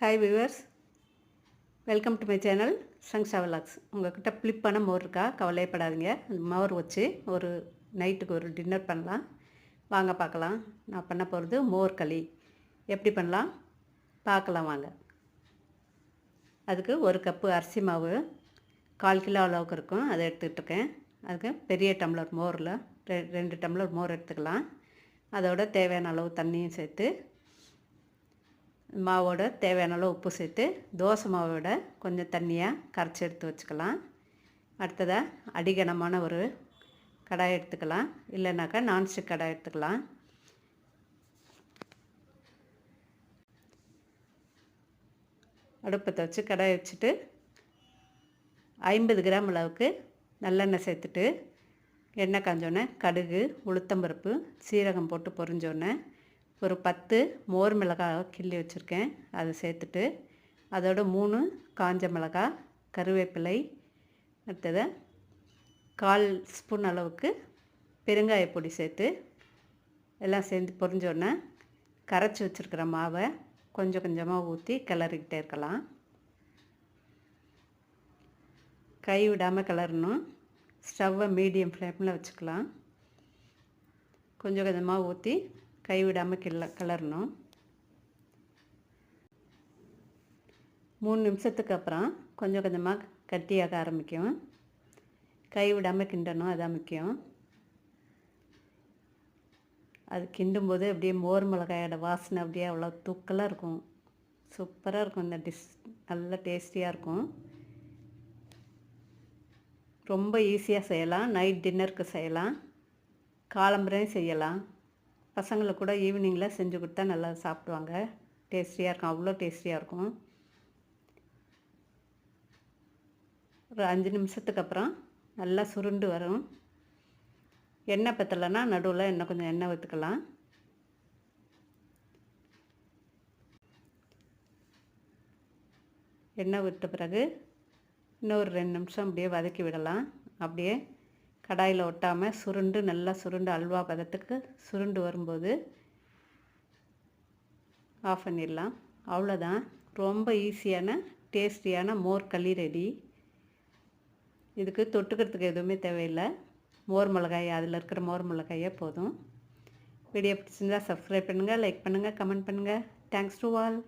Hi viewers welcome to my channel சங்ஷா vlogs உங்கள்கிட்ட ஃப்ளிப்பான மோர் இருக்கா? கவலையப்படாதீங்க. அந்த மோர் வச்சு ஒரு நைட்டுக்கு ஒரு டின்னர் பண்ணலாம். வாங்க பார்க்கலாம். நான் பண்ண போகிறது மோர் களி. எப்படி பண்ணலாம்? பார்க்கலாம் வாங்க. அதுக்கு ஒரு கப்பு அரிசி மாவு கால் கிலோ அளவுக்கு இருக்கும். அதை எடுத்துக்கிட்டுருக்கேன் அதுக்கு பெரிய டம்ளர் மோரில் ரெ ரெண்டு டம்ளர் மோர் எடுத்துக்கலாம். அதோட தேவையான அளவு தண்ணியும் சேர்த்து மாவோட தேவையான அளவு உப்பு சேர்த்து தோசை மாவோட கொஞ்சம் தண்ணியாக கரைச்சி எடுத்து வச்சுக்கலாம். அடுத்ததாக அடிகனமான ஒரு கடாய் எடுத்துக்கலாம். இல்லைனாக்கா நான்ஸ்டிக் கடாய் எடுத்துக்கலாம். அடுப்பத்தை வச்சு கடாய் வச்சுட்டு ஐம்பது கிராம் அளவுக்கு நல்லெண்ணெய் சேர்த்துட்டு எண்ணெய் காஞ்சோடனே கடுகு உளுத்தம்பருப்பு சீரகம் போட்டு பொரிஞ்சோடனே ஒரு பத்து மோர் மிளகாய் கிள்ளி வச்சுருக்கேன். அதை சேர்த்துட்டு அதோட மூணு காஞ்ச மிளகாய் கருவேப்பிலை அடுத்தது கால் ஸ்பூன் அளவுக்கு பெருங்காய பொடி சேர்த்து எல்லாம் சேர்ந்து பொரிஞ்சோடனே கரைச்சி வச்சுருக்கிற மாவை கொஞ்சம் கொஞ்சமாக ஊற்றி கிளறிக்கிட்டே இருக்கலாம். கை விடாமல் கிளறணும். ஸ்டவ்வை மீடியம் ஃப்ளேமில் வச்சுக்கலாம். கொஞ்சம் கொஞ்சமாக ஊற்றி கை விடாமல் கிள்ள கிளறணும். மூணு நிமிஷத்துக்கு அப்புறம் கொஞ்சம் கொஞ்சமாக கட்டியாக ஆரம்பிக்கும். கை விடாமல் கிண்டணும் அதான் முக்கியம். அது கிண்டும்போது அப்படியே மோர் மிளகாயோட வாசனை அப்படியே அவ்வளோ தூக்கலாக இருக்கும். சூப்பராக இருக்கும் இந்த டிஷ். நல்ல டேஸ்டியாக இருக்கும். ரொம்ப ஈஸியாக செய்யலாம். நைட் டின்னருக்கு செய்யலாம். காலம்பரையும் செய்யலாம். பசங்களுக்கு கூட ஈவினிங்கில் செஞ்சு கொடுத்தா நல்லா சாப்பிடுவாங்க. டேஸ்டியாக இருக்கும். அவ்வளோ டேஸ்டியாக இருக்கும். ஒரு அஞ்சு நிமிஷத்துக்கு அப்புறம் நல்லா சுருண்டு வரும். எண்ணெய் பற்றலைன்னா நடுவில் இன்னும் கொஞ்சம் எண்ணெய் ஊற்றுக்கலாம் எண்ணெய் விட்ட பிறகு இன்னொரு ரெண்டு நிமிஷம் அப்படியே வதக்கி விடலாம். அப்படியே கடாயில் ஒட்டாமல் சுருண்டு நல்லா சுருண்டு அல்வா பதத்துக்கு சுருண்டு வரும்போது ஆஃப் பண்ணிடலாம். அவ்வளோதான் ரொம்ப ஈஸியான டேஸ்டியான மோர் களி ரெடி இதுக்கு தொட்டுக்கிறதுக்கு எதுவுமே தேவையில்லை. மோர் மிளகாய் அதில் இருக்கிற மோர் மிளகாயே போதும். வீடியோ பிடிச்சிருந்தால் சப்ஸ்கிரைப் பண்ணுங்கள் லைக் பண்ணுங்கள் கமெண்ட் பண்ணுங்கள் தேங்க்ஸ் டு ஆல்